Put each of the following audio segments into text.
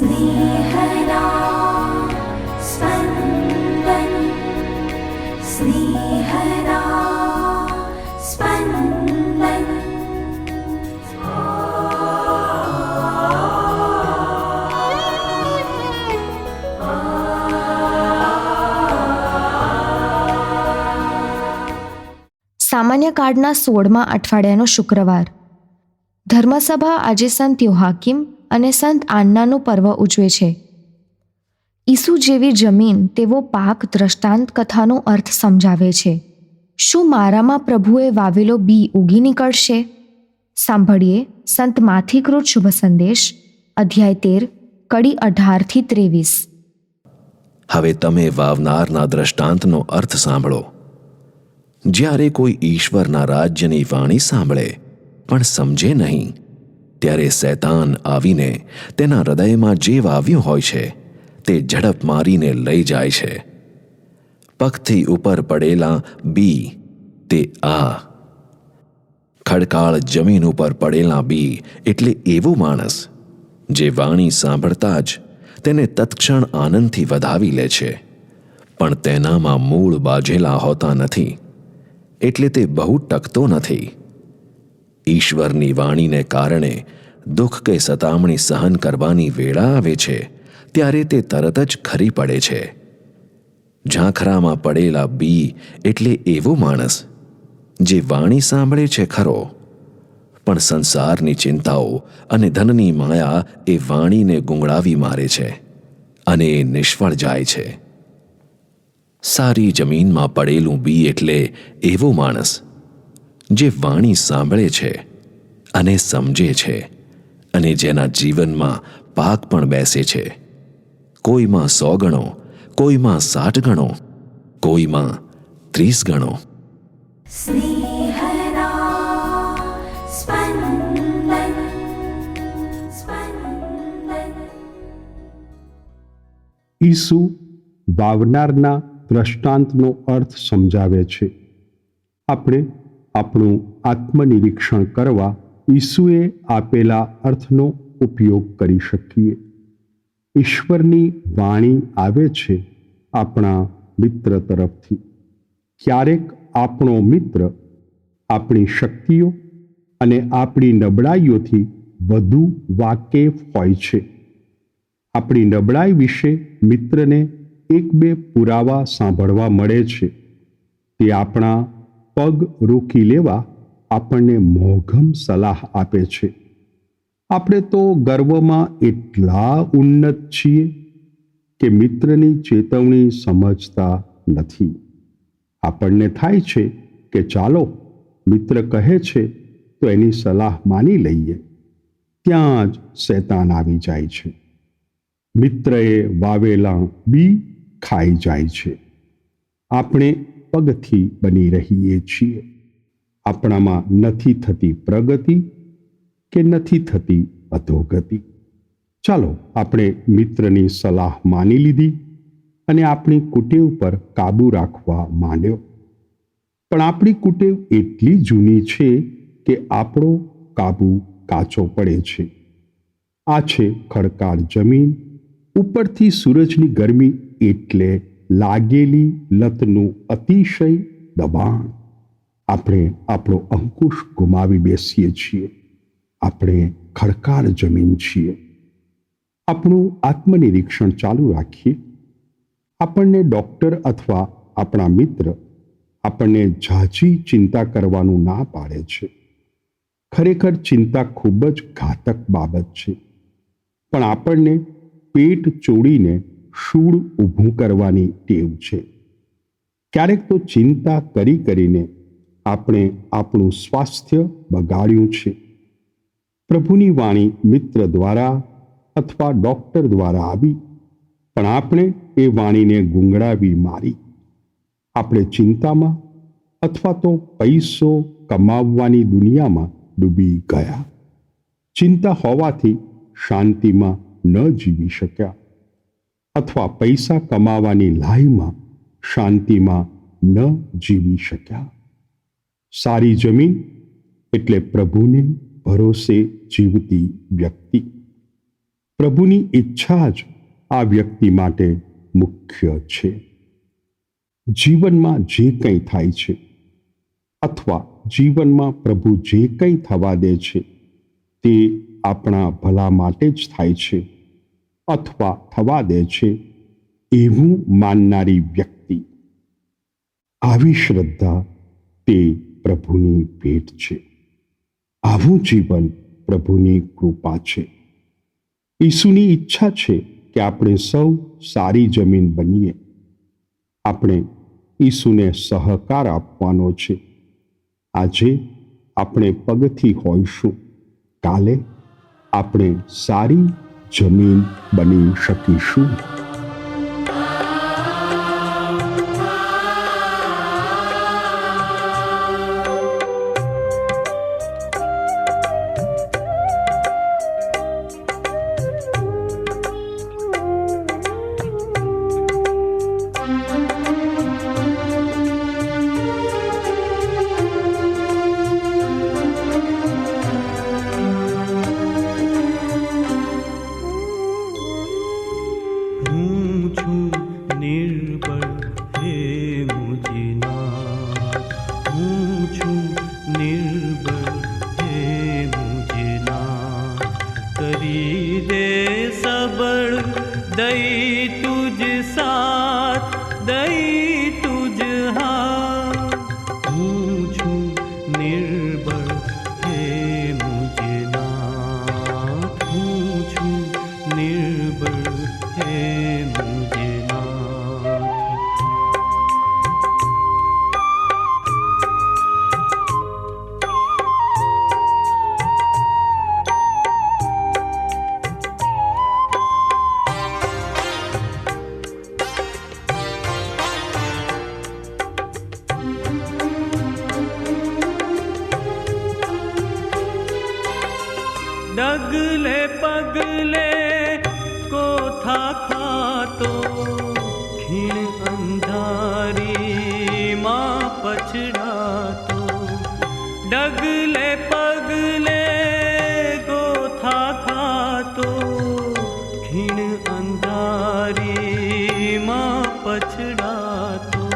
स्नेहदा स्पन्दन् स्नेहदा स्पन्दन् સામાન્ય કાર્ડના સોળમા અઠવાડિયાનો શુક્રવાર ધર્મસભા આજે સંત યોહાકિમ અને સંત આન્નાનું પર્વ ઉજવે છે. ઈસુ જેવી જમીન તેવો પાક દ્રષ્ટાંત કથાનો અર્થ સમજાવે છે. શું મારામાં પ્રભુએ વાવેલો બી ઉગી નીકળશે? સાંભળીએ સંત માથીકૃત શુભ સંદેશ, અધ્યાય તેર, કડી અઢારથી ત્રેવીસ. હવે તમે વાવનારના દ્રષ્ટાંતનો અર્થ સાંભળો. જ્યારે કોઈ ઈશ્વરના રાજ્યની વાણી સાંભળે, પણ સમજે નહીં ત્યારે શૈતાન આવીને તેના હૃદયમાં જે વાવ્યું હોય છે. તે ઝડપ મારીને લઈ જાય છે. પગથી ઉપર પડેલા બી, તે આ. ખડકાળ જમીન ઉપર પડેલા બી, એટલે એવો માણસ, જે વાણી સાંભળતા જ તેને તત્ક્ષણ આનંદથી વધાવી લે છે. પણ તેનામાં મૂળ બાજેલા હોતા નથી. એટલે તે બહુ ટકતો નથી. ઈશ્વરની વાણીને કારણે દુઃખ કે સતામણી સહન કરવાની વેળા આવે છે, ત્યારે તે તરત જ ખરી પડે છે. ઝાંખરામાં પડેલા બી એટલે એવો માણસ, જે વાણી સાંભળે છે ખરો. પણ સંસારની ચિંતાઓ અને ધનની માયા એ વાણીને ગુંગળાવી મારે છે અને એ નિષ્ફળ જાય છે. સારી જમીનમાં પડેલું બી એટલે એવો માણસ જે વાણી સાંભળે છે અને સમજે છે અને જેના જીવનમાં પાક પણ બેસે છે. કોઈમાં સો ગણો કોઈમાં સાઠ ગણો કોઈમાં ત્રીસ ગણો. ઈસુ વાવનારના દ્રષ્ટાંતનો અર્થ સમજાવે છે. આપણે આપણું આત્મનિરીક્ષણ કરવા ઈસુએ આપેલા અર્થનો ઉપયોગ કરી શકીએ. ઈશ્વરની વાણી આવે છે આપણા મિત્ર તરફથી. ક્યારેક આપણો મિત્ર આપણી શક્તિઓ અને આપણી નબળાઈઓથી વધુ વાકેફ હોય છે. આપણી નબળાઈ વિશે મિત્રને એક બે પુરાવા સાંભળવા મળે છે. તે આપણા પગ રોકી લેવા આપણને મોઘમ સલાહ આપે છે. આપણે તો ગર્વમાં એટલા ઉન્નત છીએ કે મિત્રની ચેતવણી સમજતા નથી. આપણને થાય છે કે ચાલો, મિત્ર કહે છે તો એની સલાહ માની લઈએ. ત્યાં જ શેતાન આવી જાય છે. મિત્રએ વાવેલા બી ખાઈ જાય છે. આપણે પગથી બની રહીએ છીએ. આપણામાં નથી થતી પ્રગતિ કે નથી થતી અધોગતિ. ચાલો આપણે મિત્રની સલાહ માની લીધી અને આપણી કુટેવ પર કાબૂ રાખવા માંડ્યો. પણ આપણી કુટેવ એટલી જૂની છે કે આપણો કાબૂ કાચો પડે છે. આ છે ખડકાળ જમીન. ઉપરથી સૂરજની ગરમી એટલે લાગેલી લતનું અતિશય દબાણ. આપણે આપણો અંકુશ ગુમાવી બેસીએ છીએ. આપણે ખડકાળ જમીન છીએ. આપણું આત્મનિરીક્ષણ ચાલુ રાખીએ. આપણને ડૉક્ટર અથવા આપણા મિત્ર આપણને ઝાઝી ચિંતા કરવાનું ના પાડે છે. ખરેખર ચિંતા ખૂબ જ ઘાતક બાબત છે. પણ આપણને પેટ ચોડીને શૂળ ઊભું કરવાની ટેવ છે. ક્યારેક તો ચિંતા કરી કરીને આપણે આપણું સ્વાસ્થ્ય બગાડ્યું છે. પ્રભુની વાણી મિત્ર દ્વારા અથવા ડૉક્ટર દ્વારા આવી, પણ આપણે એ વાણીને ગુંગળાવી મારી. આપણે ચિંતામાં અથવા તો પૈસો કમાવવાની દુનિયામાં ડૂબી ગયા. ચિંતા હોવાથી શાંતિમાં ન જીવી શક્યા. અથવા પૈસા કમાવાની લાઈમાં શાંતિમાં ન જીવી શક્યા. સારી જમીન એટલે પ્રભુને ભરોસે જીવતી વ્યક્તિ. પ્રભુની ઈચ્છા જ આ વ્યક્તિ માટે મુખ્ય છે. જીવનમાં જે કંઈ થાય છે અથવા જીવનમાં પ્રભુ જે કંઈ થવા દે છે તે આપણા ભલા માટે જ થાય છે. અથવા થવા દે છે એવું માનનારી વ્યક્તિ. આવી શ્રદ્ધા તે પ્રભુની ભેટ છે. આવું જીવન પ્રભુની કૃપા છે. ઈસુની ઈચ્છા છે કે આપણે સૌ સારી જમીન બનીએ. આપણે ઈસુને સહકાર આપવાનો છે. આજે આપણે પગથી હોઈશું. કાલે આપણે સારી જમીન બની શકીશું હું भीण अंधारी माँ पछड़ा तो। डगले पगले को था खा तो। भीण अंधारी माँ पछड़ा तो।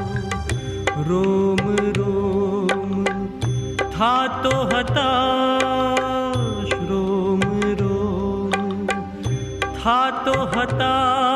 रोम रोम था तो हताश। रोम रोम था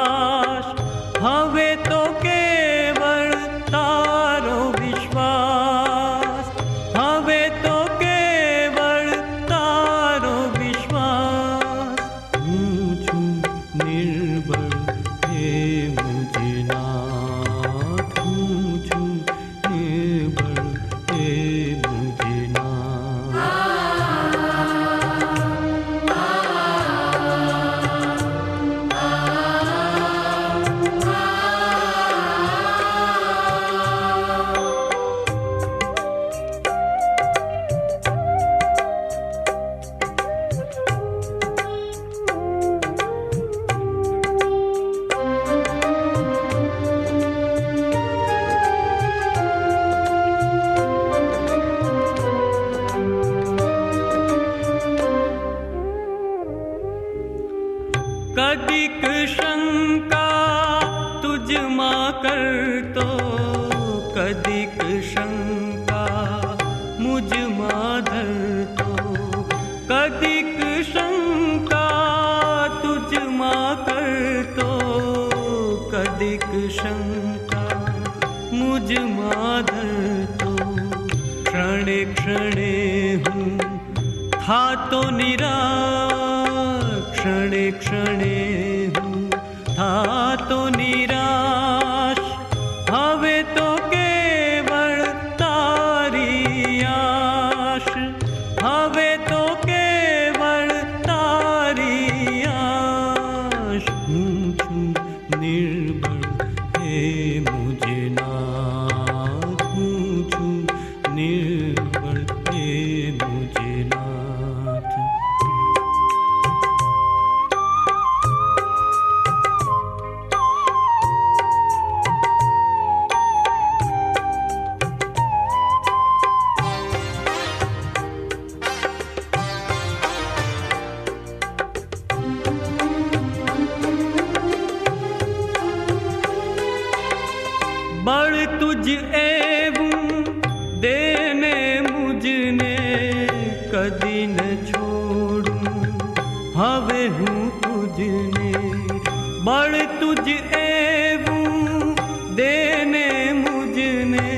कदिक शङ्का कङ्का तज् मार्तो कंका मुज धरतो कदिक शङ्का तुज मा कर्तो कथिक शङ्का क्षणे क्षणे क्षण था तो निरा क्षणे क्षणे हातु निरा કદી છોડું. હવે હું તુજને બળ તુજ એવું, દેને મુજને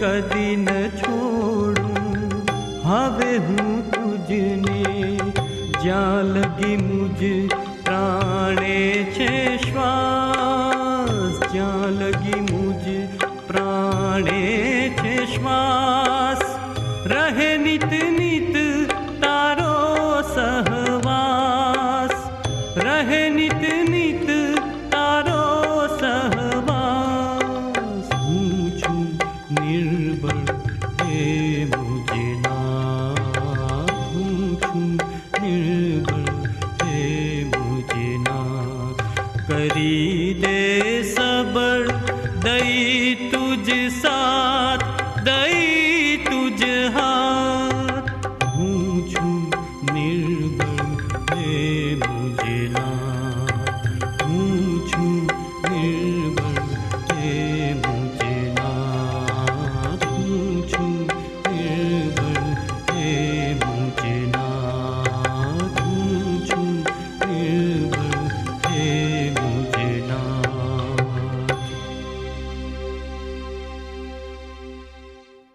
કદી ન છોડું. હવે હું તુજને જાલ